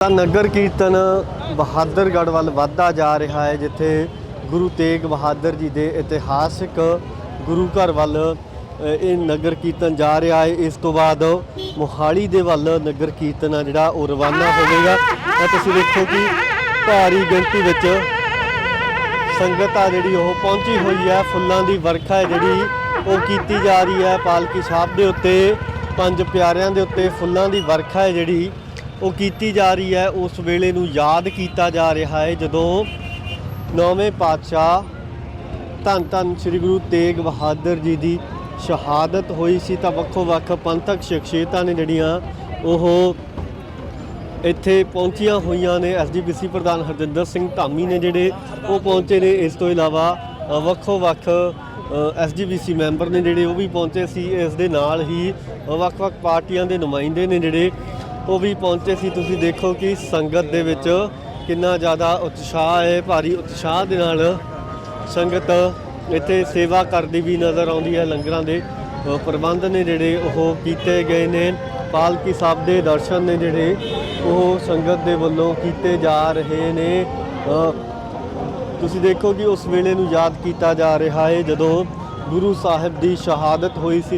ਤਾਂ ਨਗਰ ਕੀਰਤਨ ਬਹਾਦਰਗੜ੍ਹ ਵੱਲ ਵਧਦਾ ਜਾ ਰਿਹਾ ਹੈ, ਜਿੱਥੇ ਗੁਰੂ ਤੇਗ ਬਹਾਦਰ ਜੀ ਦੇ ਇਤਿਹਾਸਿਕ ਗੁਰੂ ਘਰ ਵੱਲ ਇਹ ਨਗਰ ਕੀਰਤਨ ਜਾ ਰਿਹਾ ਹੈ। ਇਸ ਤੋਂ ਬਾਅਦ ਮੋਹਾਲੀ ਦੇ ਵੱਲ ਨਗਰ ਕੀਰਤਨ ਆ, ਜਿਹੜਾ ਉਹ ਰਵਾਨਾ ਹੋਵੇਗਾ। ਤਾਂ ਤੁਸੀਂ ਦੇਖੋ ਕਿ ਭਾਰੀ ਗਿਣਤੀ ਵਿੱਚ ਸੰਗਤ ਆ ਜਿਹੜੀ ਉਹ ਪਹੁੰਚੀ ਹੋਈ ਹੈ। ਫੁੱਲਾਂ ਦੀ ਵਰਖਾ ਹੈ ਜਿਹੜੀ ਉਹ ਕੀਤੀ ਜਾ ਰਹੀ ਹੈ। ਪਾਲਕੀ ਸਾਹਿਬ ਦੇ ਉੱਤੇ, ਪੰਜ ਪਿਆਰਿਆਂ ਦੇ ਉੱਤੇ ਫੁੱਲਾਂ ਦੀ ਵਰਖਾ ਹੈ ਜਿਹੜੀ ਉਹ ਕੀਤੀ ਜਾ ਰਹੀ ਹੈ, ਉਸ ਵੇਲੇ ਨੂੰ ਯਾਦ ਕੀਤਾ ਜਾ ਰਿਹਾ ਹੈ, ਜਦੋਂ ਨੌਵੇਂ ਪਾਤਸ਼ਾਹ ਧੰਨ ਧੰਨ ਸ੍ਰੀ ਗੁਰੂ ਤੇਗ ਬਹਾਦਰ ਜੀ ਦੀ ਸ਼ਹਾਦਤ ਹੋਈ ਸੀ, ਤਾਂ ਵੱਖੋ ਵੱਖ ਪੰਥਕ ਸ਼ਖਸੀਅਤਾਂ ਨੇ ਜਿਹੜੀਆਂ ਉਹ ਇੱਥੇ ਪਹੁੰਚੀਆਂ ਹੋਈਆਂ ਨੇ। ਐਸਜੀਪੀਸੀ ਪ੍ਰਧਾਨ ਹਰਜਿੰਦਰ ਸਿੰਘ ਧਾਮੀ ਨੇ ਜਿਹੜੇ ਉਹ ਪਹੁੰਚੇ ਨੇ, ਇਸ ਤੋਂ ਇਲਾਵਾ ਵੱਖੋ ਵੱਖ ਐਸਜੀਪੀਸੀ ਮੈਂਬਰ ਨੇ ਜਿਹੜੇ ਉਹ ਵੀ ਪਹੁੰਚੇ ਸੀ। ਇਸ ਦੇ ਨਾਲ ਹੀ ਵੱਖ-ਵੱਖ ਪਾਰਟੀਆਂ ਦੇ ਨੁਮਾਇੰਦੇ ਨੇ ਜਿਹੜੇ ਉਹ ਵੀ ਪਹੁੰਚੇ ਸੀ। ਤੁਸੀਂ ਦੇਖੋ ਕਿ ਸੰਗਤ ਦੇ ਵਿੱਚ ਕਿੰਨਾ ਜ਼ਿਆਦਾ ਉਤਸ਼ਾਹ ਹੈ। ਭਾਰੀ ਉਤਸ਼ਾਹ ਦੇ ਨਾਲ ਸੰਗਤ ਇੱਥੇ ਸੇਵਾ ਕਰਦੀ ਵੀ ਨਜ਼ਰ ਆਉਂਦੀ ਹੈ। ਲੰਗਰਾਂ ਦੇ ਪ੍ਰਬੰਧ ਨੇ ਜਿਹੜੇ ਉਹ ਕੀਤੇ ਗਏ ਨੇ। ਪਾਲਕੀ ਸਾਹਿਬ ਦੇ ਦਰਸ਼ਨ ਨੇ ਜਿਹੜੇ ਉਹ ਸੰਗਤ ਦੇ ਵੱਲੋਂ ਕੀਤੇ ਜਾ ਰਹੇ ਨੇ। ਤੁਸੀਂ ਦੇਖੋ ਕਿ ਉਸ ਵੇਲੇ ਨੂੰ ਯਾਦ ਕੀਤਾ ਜਾ ਰਿਹਾ ਹੈ। ਜਦੋਂ ਗੁਰੂ ਸਾਹਿਬ ਦੀ ਸ਼ਹਾਦਤ ਹੋਈ ਸੀ